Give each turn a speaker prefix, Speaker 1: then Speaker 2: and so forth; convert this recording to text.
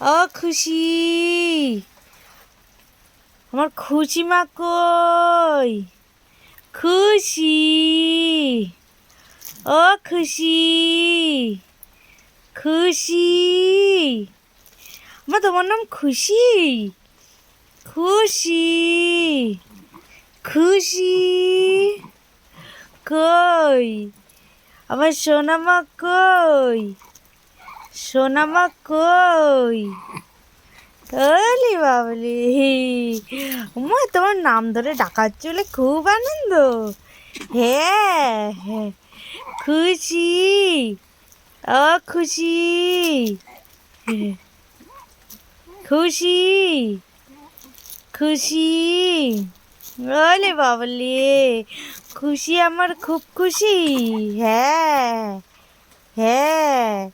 Speaker 1: ও খুশি। আমার খুশি মা কই? খুশি। ও, খুশি। খুশি। মা, তোমার নাম খুশি? খুশি। খুশি। কই? আমার সোনামা কই? সোনামা কই? ওলি বাবলি। মা তোমার নাম ধরে ডাকার চলে খুব আনন্দ। হ্যাঁ হ্যাঁ। খুশি? ও খুশি। খুশি? খুশি? ওলে বাবলি, খুশি আমার খুব খুশি। হ্যাঁ হ্যাঁ।